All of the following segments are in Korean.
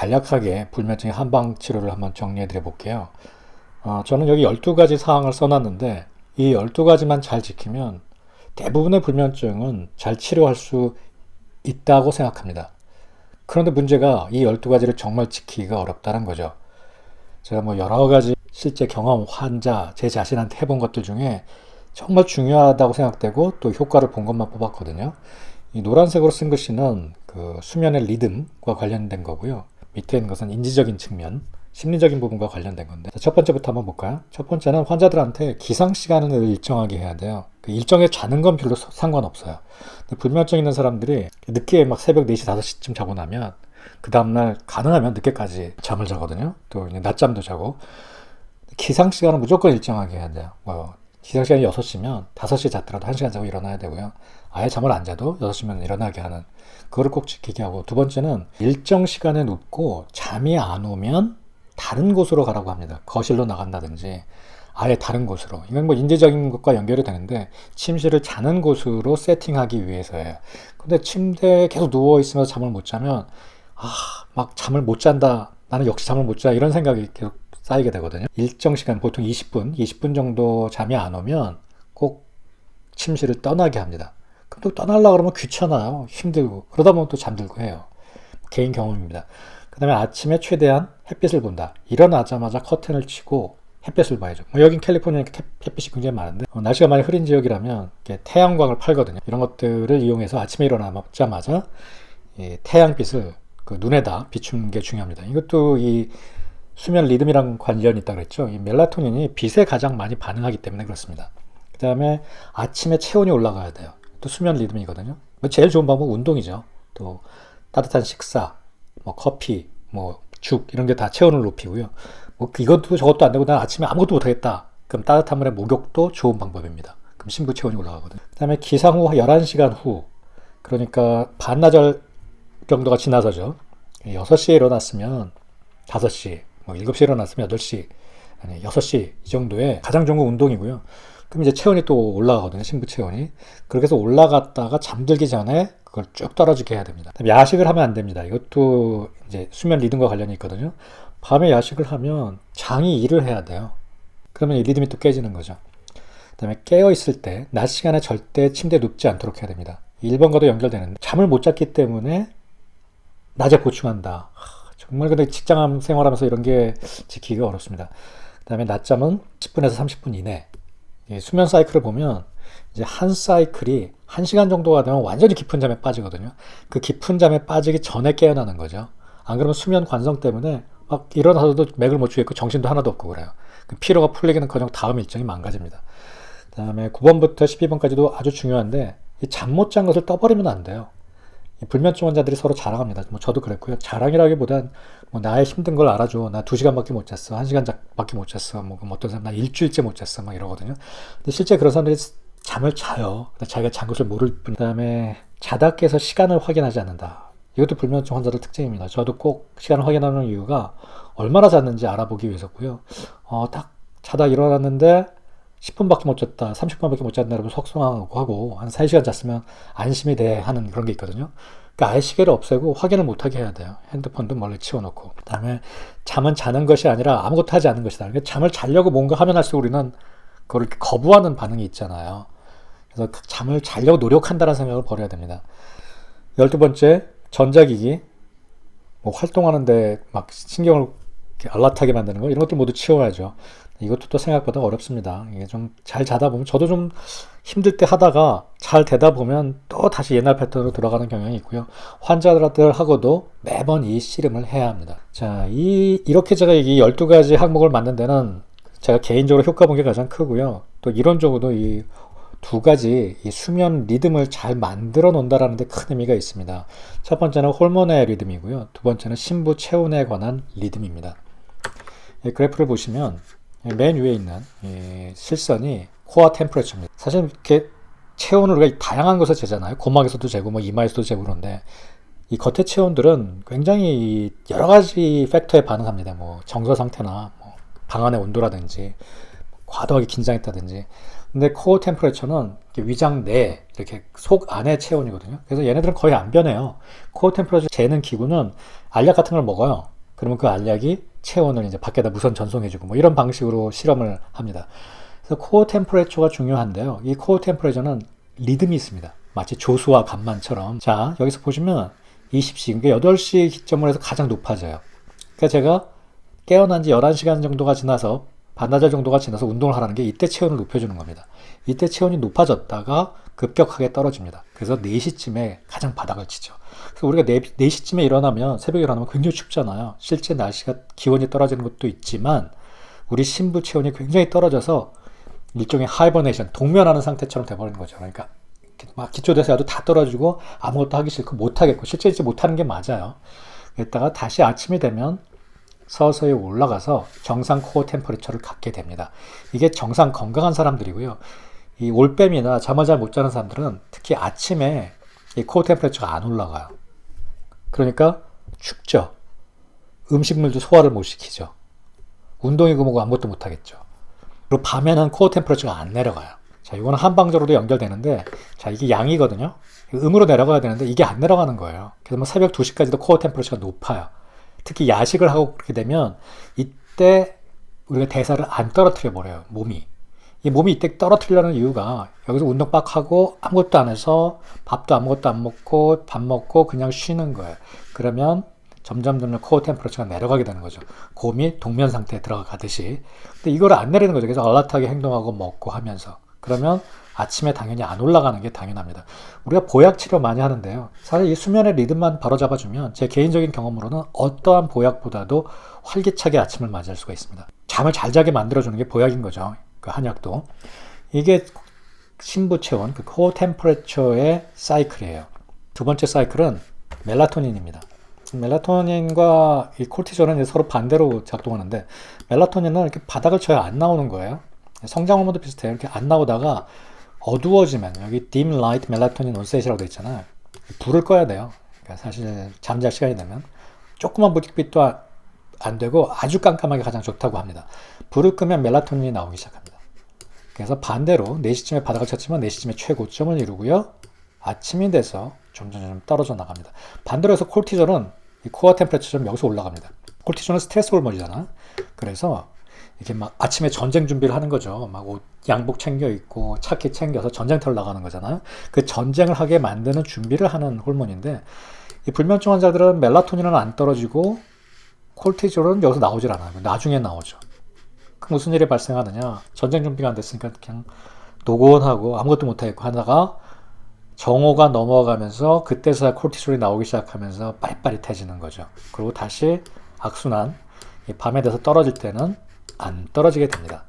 간략하게 불면증의 한방 치료를 한번 정리해 드려 볼게요. 어, 저는 여기 12가지 사항을 써놨는데 이 12가지만 잘 지키면 대부분의 불면증은 잘 치료할 수 있다고 생각합니다. 그런데 문제가 이 12가지를 정말 지키기가 어렵다는 거죠. 제가 뭐 여러 가지 실제 경험 환자, 제 자신한테 해본 것들 중에 정말 중요하다고 생각되고 또 효과를 본 것만 뽑았거든요. 이 노란색으로 쓴 글씨는 그 수면의 리듬과 관련된 거고요. 밑에 있는 것은 인지적인 측면, 심리적인 부분과 관련된 건데 첫 번째부터 한번 볼까요? 첫 번째는 환자들한테 기상 시간을 일정하게 해야 돼요. 그 일정에 자는 건 별로 상관없어요. 불면증 있는 사람들이 늦게 막 새벽 4시, 5시쯤 자고 나면 그 다음날 가능하면 늦게까지 잠을 자거든요. 또 낮잠도 자고 기상 시간은 무조건 일정하게 해야 돼요. 뭐 기상 시간이 6시면 5시에 잤더라도 1시간 자고 일어나야 되고요. 아예 잠을 안 자도 6시면 일어나게 하는 그거를 꼭 지키게 하고 두 번째는 일정 시간에 눕고 잠이 안 오면 다른 곳으로 가라고 합니다. 거실로 나간다든지 아예 다른 곳으로. 이건 뭐 인재적인 것과 연결이 되는데 침실을 자는 곳으로 세팅하기 위해서예요. 근데 침대에 계속 누워 있으면서 잠을 못 자면 아, 막 잠을 못 잔다. 나는 역시 잠을 못 자. 이런 생각이 계속 쌓이게 되거든요. 일정 시간 보통 20분, 20분 정도 잠이 안 오면 꼭 침실을 떠나게 합니다. 그럼 또 떠나려고 그러면 귀찮아요. 힘들고. 그러다 보면 또 잠들고 해요. 개인 경험입니다. 그 다음에 아침에 최대한 햇빛을 본다. 일어나자마자 커튼을 치고 햇빛을 봐야죠. 뭐 여긴 캘리포니아 햇빛이 굉장히 많은데 어, 날씨가 많이 흐린 지역이라면 태양광을 팔거든요. 이런 것들을 이용해서 아침에 일어나자마자 태양빛을 그 눈에다 비추는 게 중요합니다. 이것도 이 수면 리듬이랑 관련이 있다 그랬죠. 이 멜라토닌이 빛에 가장 많이 반응하기 때문에 그렇습니다. 그 다음에 아침에 체온이 올라가야 돼요. 또 수면 리듬이거든요. 뭐 제일 좋은 방법은 운동이죠. 또 따뜻한 식사, 뭐 커피, 뭐 죽 이런 게 다 체온을 높이고요. 뭐 이것도 저것도 안 되고 난 아침에 아무것도 못하겠다. 그럼 따뜻한 물에 목욕도 좋은 방법입니다. 그럼 심부 체온이 올라가거든요. 그 다음에 기상 후 11시간 후 그러니까 반나절 정도가 지나서죠. 6시에 일어났으면 5시, 뭐 7시에 일어났으면 8시, 아니 6시 이 정도에 가장 좋은 건 운동이고요. 그럼 이제 체온이 또 올라가거든요. 심부 체온이. 그렇게 해서 올라갔다가 잠들기 전에 그걸 쭉 떨어지게 해야 됩니다. 야식을 하면 안 됩니다. 이것도 이제 수면 리듬과 관련이 있거든요. 밤에 야식을 하면 장이 일을 해야 돼요. 그러면 이 리듬이 또 깨지는 거죠. 그 다음에 깨어있을 때, 낮 시간에 절대 침대에 눕지 않도록 해야 됩니다. 1번과도 연결되는데, 잠을 못 잤기 때문에 낮에 보충한다. 정말 근데 직장 생활하면서 이런 게 지키기가 어렵습니다. 그 다음에 낮잠은 10분에서 30분 이내. 수면 사이클을 보면 이제 한 사이클이 1시간 정도가 되면 완전히 깊은 잠에 빠지거든요. 그 깊은 잠에 빠지기 전에 깨어나는 거죠. 안 그러면 수면 관성 때문에 막 일어나서도 맥을 못 추겠고 정신도 하나도 없고 그래요. 그 피로가 풀리기는 커녕 다음 일정이 망가집니다. 그 다음에 9번부터 12번까지도 아주 중요한데 잠 못 잔 것을 떠버리면 안 돼요. 불면증 환자들이 서로 자랑합니다. 뭐 저도 그랬고요. 자랑이라기보단 뭐 나의 힘든 걸 알아줘. 나 두 시간밖에 못 잤어. 한 시간밖에 못 잤어. 뭐 어떤 사람 나 일주일째 못 잤어. 막 이러거든요. 근데 실제 그런 사람들이 잠을 자요. 자기가 잔 것을 모를 뿐. 그다음에 자다 깨서 시간을 확인하지 않는다. 이것도 불면증 환자들 특징입니다. 저도 꼭 시간을 확인하는 이유가 얼마나 잤는지 알아보기 위해서고요. 어, 딱 자다 일어났는데 10분밖에 못 잤다, 30분밖에 못 잤다, 여러분 속상하고 하고 한 3시간 잤으면 안심이 돼 하는 그런 게 있거든요. 그러니까 아예 시계를 없애고 확인을 못하게 해야 돼요. 핸드폰도 멀리 치워놓고. 그 다음에 잠은 자는 것이 아니라 아무것도 하지 않는 것이다. 그러니까 잠을 자려고 뭔가 하면 할수록 우리는 그걸 거부하는 반응이 있잖아요. 그래서 그 잠을 자려고 노력한다는 생각을 버려야 됩니다. 열두 번째, 전자기기. 뭐 활동하는데 막 신경을 알라트하게 만드는 거 이런 것도 모두 치워야죠. 이것도 또 생각보다 어렵습니다. 이게 좀 잘 자다 보면 저도 좀 힘들 때 하다가 잘 되다 보면 또 다시 옛날 패턴으로 들어가는 경향이 있고요. 환자들하고도 매번 이 씨름을 해야 합니다. 자, 이 이렇게 제가 이 12가지 항목을 만든 데는 제가 개인적으로 효과 본 게 가장 크고요. 또 이론적으로도 이 두 가지 이 수면 리듬을 잘 만들어 놓는다라는 데 큰 의미가 있습니다. 첫 번째는 호르몬의 리듬이고요. 두 번째는 신부 체온에 관한 리듬입니다. 그래프를 보시면 맨 위에 있는 실선이 코어 템퍼레처입니다. 사실 이렇게 체온을 우리가 다양한 것을 재잖아요. 고막에서도 재고 뭐 이마에서도 재고 그런데 이 겉의 체온들은 굉장히 여러 가지 팩터에 반응합니다. 뭐 정서 상태나 뭐 방 안의 온도라든지 과도하게 긴장했다든지 근데 코어 템퍼레처는 위장 내 이렇게 속 안의 체온이거든요. 그래서 얘네들은 거의 안 변해요. 코어 템퍼레처 재는 기구는 알약 같은 걸 먹어요. 그러면 그 알약이 체온을 이제 밖에다 무선 전송해주고 뭐 이런 방식으로 실험을 합니다. 그래서 코어 템퍼레처가 중요한데요. 이 코어 템퍼레처는 리듬이 있습니다. 마치 조수와 간만처럼. 자, 여기서 보시면 20시, 그러니까 8시 기점으로 해서 가장 높아져요. 그러니까 제가 깨어난 지 11시간 정도가 지나서 반나절 정도가 지나서 운동을 하라는 게 이때 체온을 높여주는 겁니다. 이때 체온이 높아졌다가 급격하게 떨어집니다. 그래서 4시쯤에 가장 바닥을 치죠. 그래서 우리가 4, 4시쯤에 일어나면, 새벽에 일어나면 굉장히 춥잖아요. 실제 날씨가 기온이 떨어지는 것도 있지만, 우리 신부 체온이 굉장히 떨어져서 일종의 하이버네이션, 동면하는 상태처럼 돼버리는 거죠. 그러니까 막 기초대사도 다 떨어지고 아무것도 하기 싫고 못하겠고, 실제 이제 못하는 게 맞아요. 그랬다가 다시 아침이 되면 서서히 올라가서 정상 코어 템퍼리처를 갖게 됩니다. 이게 정상 건강한 사람들이고요. 이 올빼미나 잠을 잘 못 자는 사람들은 특히 아침에 이 코어 템퍼리처가 안 올라가요. 그러니까 춥죠. 음식물도 소화를 못 시키죠. 운동이고 뭐고 아무것도 못 하겠죠. 그리고 밤에는 코어 템퍼리처가 안 내려가요. 자, 이거는 한방적으로도 연결되는데, 자, 이게 양이거든요. 음으로 내려가야 되는데, 이게 안 내려가는 거예요. 그래서 뭐 새벽 2시까지도 코어 템퍼리처가 높아요. 특히 야식을 하고 그렇게 되면, 이때 우리가 대사를 안 떨어뜨려 버려요, 몸이. 이 몸이 이때 떨어뜨리려는 이유가 여기서 운동 빡 하고 아무것도 안 해서 밥도 아무것도 안 먹고 밥 먹고 그냥 쉬는 거예요. 그러면 점점 점점 코어 템퍼러처가 내려가게 되는 거죠. 곰이 동면 상태에 들어가듯이. 근데 이걸 안 내리는 거죠. 그래서 얼라트하게 행동하고 먹고 하면서. 그러면 아침에 당연히 안 올라가는 게 당연합니다. 우리가 보약 치료 많이 하는데요. 사실 이 수면의 리듬만 바로 잡아주면 제 개인적인 경험으로는 어떠한 보약보다도 활기차게 아침을 맞이할 수가 있습니다. 잠을 잘 자게 만들어주는 게 보약인 거죠. 그 한약도. 이게 신부 체온, 그 코어 템퍼레처의 사이클이에요. 두 번째 사이클은 멜라토닌입니다. 멜라토닌과 이 콜티졸은 서로 반대로 작동하는데 멜라토닌은 이렇게 바닥을 쳐야 안 나오는 거예요. 성장 호르몬도 비슷해요. 이렇게 안 나오다가 어두워지면 여기 dim light melatonin onset이라고 돼 있잖아요. 불을 꺼야 돼요. 그러니까 사실 잠잘 시간이 되면 조그만 불빛도 안 되고 아주 깜깜하게 가장 좋다고 합니다. 불을 끄면 멜라토닌이 나오기 시작합니다. 그래서 반대로 4시쯤에 바닥을 쳤지만 4시쯤에 최고점을 이루고요. 아침이 돼서 점점 점 떨어져 나갑니다. 반대로 해서 콜티졸은 이 코어 템퍼레처 여기서 올라갑니다. 콜티졸은 스트레스 호르몬이잖아. 그래서 이렇게 막 아침에 전쟁 준비를 하는 거죠. 막 옷, 양복 챙겨 입고 차키 챙겨서 전쟁터를 나가는 거잖아요. 그 전쟁을 하게 만드는 준비를 하는 호르몬인데 이 불면증 환자들은 멜라토닌은 안 떨어지고 콜티졸은 여기서 나오질 않아요. 나중에 나오죠. 그 무슨 일이 발생하느냐? 전쟁 준비가 안 됐으니까 그냥 노곤하고 아무것도 못하겠고 하다가 정오가 넘어가면서 그때서야 콜티솔이 나오기 시작하면서 빠릿빠릿해지는 거죠. 그리고 다시 악순환, 밤에 돼서 떨어질 때는 안 떨어지게 됩니다.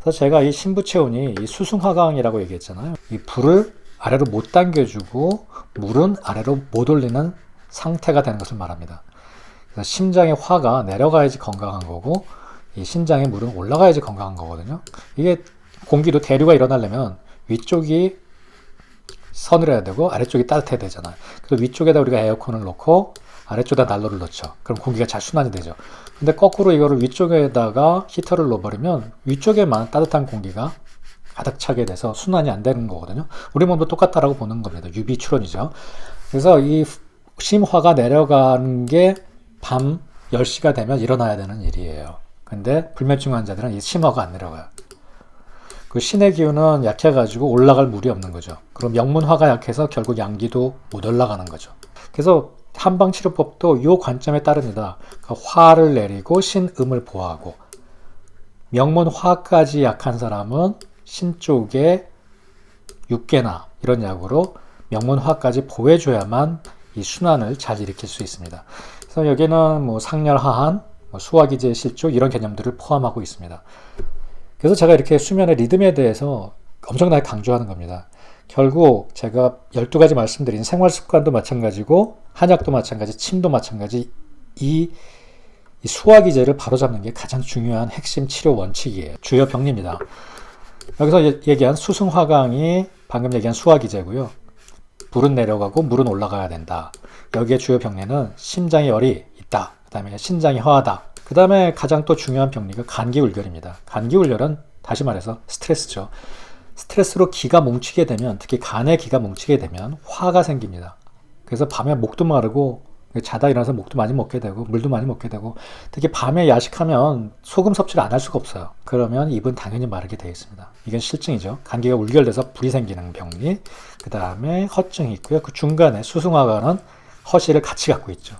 그래서 제가 이 신부 체온이 이 수승화강이라고 얘기했잖아요. 이 불을 아래로 못 당겨주고 물은 아래로 못 올리는 상태가 되는 것을 말합니다. 그래서 심장의 화가 내려가야지 건강한 거고 이 심장의 물은 올라가야지 건강한 거거든요. 이게 공기도 대류가 일어나려면 위쪽이 서늘해야 되고 아래쪽이 따뜻해야 되잖아요. 그래서 위쪽에다 우리가 에어컨을 놓고 아래쪽에다 난로를 넣죠. 그럼 공기가 잘 순환이 되죠. 근데 거꾸로 이거를 위쪽에다가 히터를 넣어버리면 위쪽에만 따뜻한 공기가 가득 차게 돼서 순환이 안 되는 거거든요. 우리 몸도 똑같다라고 보는 겁니다. 유비 추론이죠. 그래서 이 심화가 내려가는 게 밤 10시가 되면 일어나야 되는 일이에요. 근데 불면증 환자들은 이 심화가 안 내려가요. 그 신의 기운은 약해가지고 올라갈 물이 없는 거죠. 그럼 영문화가 약해서 결국 양기도 못 올라가는 거죠. 그래서 한방치료법도 이 관점에 따릅니다. 그 화를 내리고 신음을 보호하고 명문 화까지 약한 사람은 신 쪽에 육개나 이런 약으로 명문 화까지 보호해줘야만 이 순환을 잘 일으킬 수 있습니다. 그래서 여기는 뭐 상렬하한, 뭐 수화기제 실조 이런 개념들을 포함하고 있습니다. 그래서 제가 이렇게 수면의 리듬에 대해서 엄청나게 강조하는 겁니다. 결국 제가 12가지 말씀드린 생활 습관도 마찬가지고 한약도 마찬가지, 침도 마찬가지 이, 이 수화기제를 바로잡는 게 가장 중요한 핵심 치료 원칙이에요. 주요 병리입니다. 여기서 얘기한 수승화강이 방금 얘기한 수화기제고요. 불은 내려가고 물은 올라가야 된다. 여기에 주요 병리는 심장에 열이 있다. 그 다음에 신장이 허하다. 그 다음에 가장 또 중요한 병리가 감기울결입니다. 감기울결은 다시 말해서 스트레스죠. 스트레스로 기가 뭉치게 되면 특히 간에 기가 뭉치게 되면 화가 생깁니다. 그래서 밤에 목도 마르고 자다 일어나서 목도 많이 먹게 되고 물도 많이 먹게 되고 특히 밤에 야식하면 소금 섭취를 안 할 수가 없어요. 그러면 입은 당연히 마르게 되어 있습니다. 이건 실증이죠. 감기가 울결돼서 불이 생기는 병리. 그 다음에 허증이 있고요. 그 중간에 수승화가 는 허실을 같이 갖고 있죠.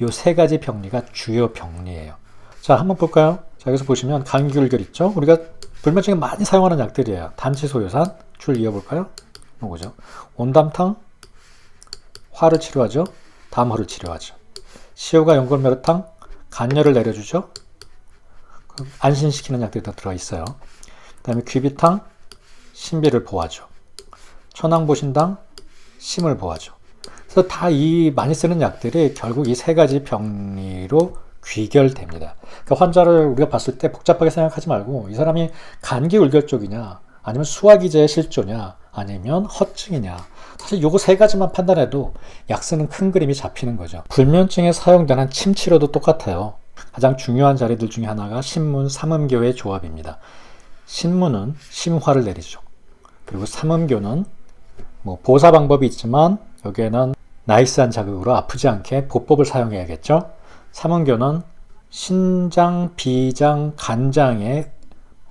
이 세 가지 병리가 주요 병리예요. 자, 한번 볼까요? 자, 여기서 보시면 울결 있죠. 우리가 불면증에 많이 사용하는 약들이에요. 단치 소요산 줄 이어볼까요? 뭐죠? 온담탕 화를 치료하죠. 담화를 치료하죠. 시효가 연골메르탕 간열을 내려주죠. 안심시키는 약들이 더 들어있어요. 그 다음에 귀비탕 신비를 보호하죠. 천황보신당 심을 보호하죠. 그래서 다 이 많이 쓰는 약들이 결국 이 세 가지 병리로 귀결됩니다. 그러니까 환자를 우리가 봤을 때 복잡하게 생각하지 말고 이 사람이 간기 울결 쪽이냐 아니면 수화기제의 실조냐 아니면 허증이냐 사실 요거 세 가지만 판단해도 약 쓰는 큰 그림이 잡히는 거죠. 불면증에 사용되는 침 치료도 똑같아요. 가장 중요한 자리들 중에 하나가 신문, 삼음교의 조합입니다. 신문은 심화를 내리죠. 그리고 삼음교는 뭐 보사 방법이 있지만 여기에는 나이스한 자극으로 아프지 않게 보법을 사용해야겠죠. 삼음교는 신장, 비장, 간장의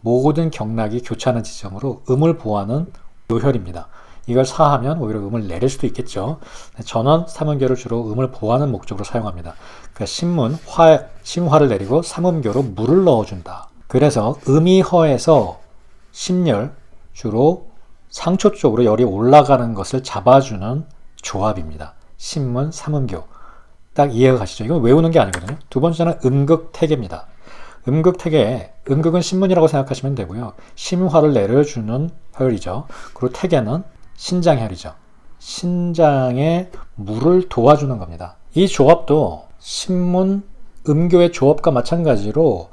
모든 경락이 교차하는 지점으로 음을 보호하는 요혈입니다. 이걸 사하면 오히려 음을 내릴 수도 있겠죠. 전원 삼음교를 주로 음을 보호하는 목적으로 사용합니다. 그러니까 신문, 화, 심화를 내리고 삼음교로 물을 넣어준다. 그래서 음이 허에서 심열, 주로 상초 쪽으로 열이 올라가는 것을 잡아주는 조합입니다. 신문, 삼음교. 딱 이해가 가시죠? 이건 외우는 게 아니거든요. 두 번째는 음극 태계입니다. 음극 태계, 음극은 신문이라고 생각하시면 되고요. 심화를 내려주는 혈이죠. 그리고 태계는 신장혈이죠. 신장에 물을 도와주는 겁니다. 이 조합도 신문, 음교의 조합과 마찬가지로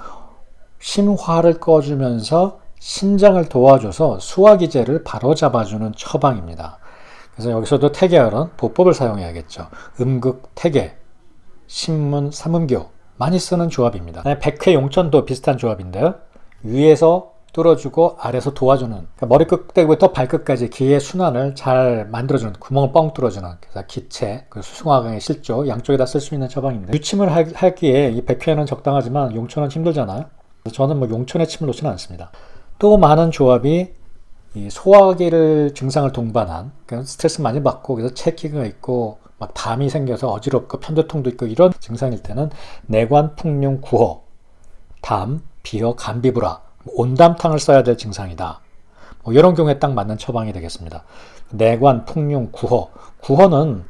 심화를 꺼주면서 신장을 도와줘서 수화기제를 바로잡아주는 처방입니다. 그래서 여기서도 태계혈은 보법을 사용해야겠죠. 음극, 태계, 신문, 삼음교 많이 쓰는 조합입니다. 백회 용천도 비슷한 조합인데요. 위에서 뚫어주고 아래서 도와주는 그러니까 머리 끝부터 발끝까지 기의 순환을 잘 만들어주는 구멍을 뻥 뚫어주는 그래서 기체, 그 수승화강의 실조 양쪽에 다 쓸 수 있는 처방인데 유침을 할, 할 기에 이 백회는 적당하지만 용천은 힘들잖아요. 저는 뭐 용천에 침을 놓지는 않습니다. 또 많은 조합이 이 소화기를 증상을 동반한 그러니까 스트레스 많이 받고 그래서 체기가 있고 막 담이 생겨서 어지럽고 편두통도 있고 이런 증상일 때는 내관 풍룡 구호, 담, 비어, 간비브라, 온담탕을 써야 될 증상이다. 뭐 이런 경우에 딱 맞는 처방이 되겠습니다. 내관 풍룡 구호, 구호는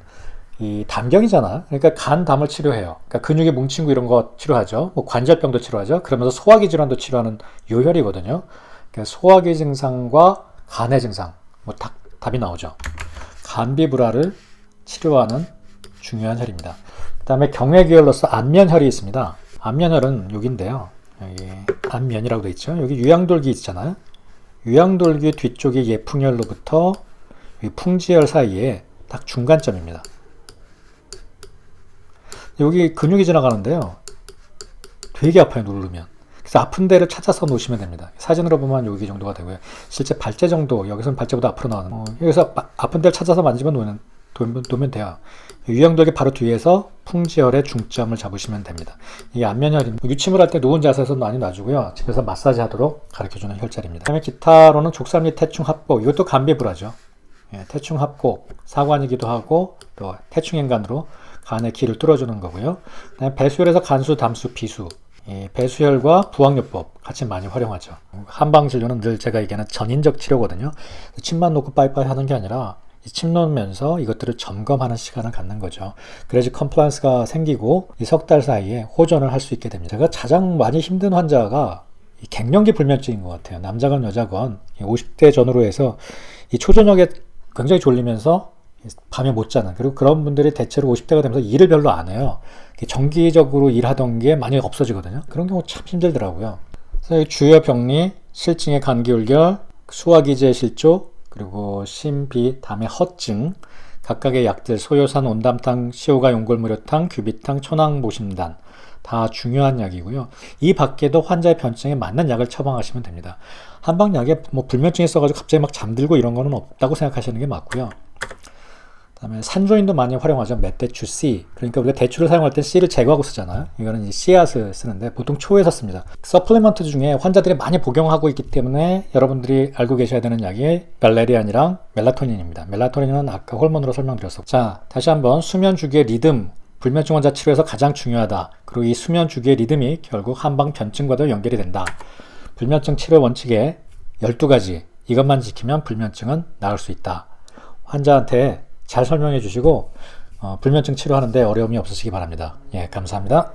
이 담경이잖아. 그러니까 간 담을 치료해요. 그러니까 근육이 뭉친 거 이런 거 치료하죠. 뭐 관절병도 치료하죠. 그러면서 소화기 질환도 치료하는 요혈이거든요. 그러니까 소화기 증상과 간의 증상, 뭐 답, 답이 나오죠. 간비브라를 치료하는 중요한 혈입니다. 그 다음에 경외기혈로서 안면혈이 있습니다. 안면혈은 여기인데요. 여기 안면이라고 되어 있죠. 여기 유양돌기 있잖아요. 유양돌기 뒤쪽의 예풍혈로부터 풍지혈 사이에 딱 중간점입니다. 여기 근육이 지나가는데요. 되게 아파요, 누르면. 그래서 아픈 데를 찾아서 놓으시면 됩니다. 사진으로 보면 여기 정도가 되고요. 실제 발제 정도, 여기서는 발제보다 앞으로 나오는, 어, 여기서 아픈 데를 찾아서 만지면 놓는, 놓으면, 놓으면 돼요. 유형돌기 바로 뒤에서 풍지혈의 중점을 잡으시면 됩니다. 이 안면혈 유침을 할 때 누운 자세에서 많이 놔주고요. 집에서 마사지 하도록 가르쳐주는 혈자리입니다. 그다음에 기타로는 족삼리 태충 합곡 이것도 간비불하죠. 예, 태충 합곡 사관이기도 하고 또 태충행간으로 간의 기를 뚫어주는 거고요. 그다음에 배수혈에서 간수, 담수, 비수 예, 배수혈과 부항요법 같이 많이 활용하죠. 한방 진료는 늘 제가 얘기하는 전인적 치료거든요. 침만 놓고 빠이빠이 하는 게 아니라 침 놓으면서 이것들을 점검하는 시간을 갖는 거죠. 그래야지 컴플라이언스가 생기고 이 석 달 사이에 호전을 할 수 있게 됩니다. 제가 가장 많이 힘든 환자가 갱년기 불면증인 것 같아요. 남자건 여자건 50대 전후로 해서 이 초저녁에 굉장히 졸리면서 밤에 못 자는 그리고 그런 분들이 대체로 50대가 되면서 일을 별로 안 해요. 정기적으로 일하던 게 많이 없어지거든요. 그런 경우 참 힘들더라고요. 그래서 주요 병리, 실증의 감기울결, 수화기제 실조, 그리고 심비, 담의 허증, 각각의 약들 소요산 온담탕, 시오가 용골무료탕, 규비탕, 초낭보심단, 다 중요한 약이고요. 이 밖에도 환자의 변증에 맞는 약을 처방하시면 됩니다. 한방약에 뭐 불면증이 있어가지고 갑자기 막 잠들고 이런 거는 없다고 생각하시는 게 맞고요. 그다음에 산조인도 많이 활용하죠. 멧대추 C. 그러니까 우리가 대추를 사용할 때 C를 제거하고 쓰잖아요. 이거는 씨앗을 쓰는데 보통 초에서 씁니다. 서플리먼트 중에 환자들이 많이 복용하고 있기 때문에 여러분들이 알고 계셔야 되는 약이 발레리안이랑 멜라토닌입니다. 멜라토닌은 아까 호르몬으로 설명드렸었고. 자, 다시 한번 수면 주기의 리듬. 불면증 환자 치료에서 가장 중요하다. 그리고 이 수면 주기의 리듬이 결국 한방 변증과도 연결이 된다. 불면증 치료 원칙에 12가지. 이것만 지키면 불면증은 나을 수 있다. 환자한테 잘 설명해 주시고 어, 불면증 치료하는데 어려움이 없으시기 바랍니다. 예, 감사합니다.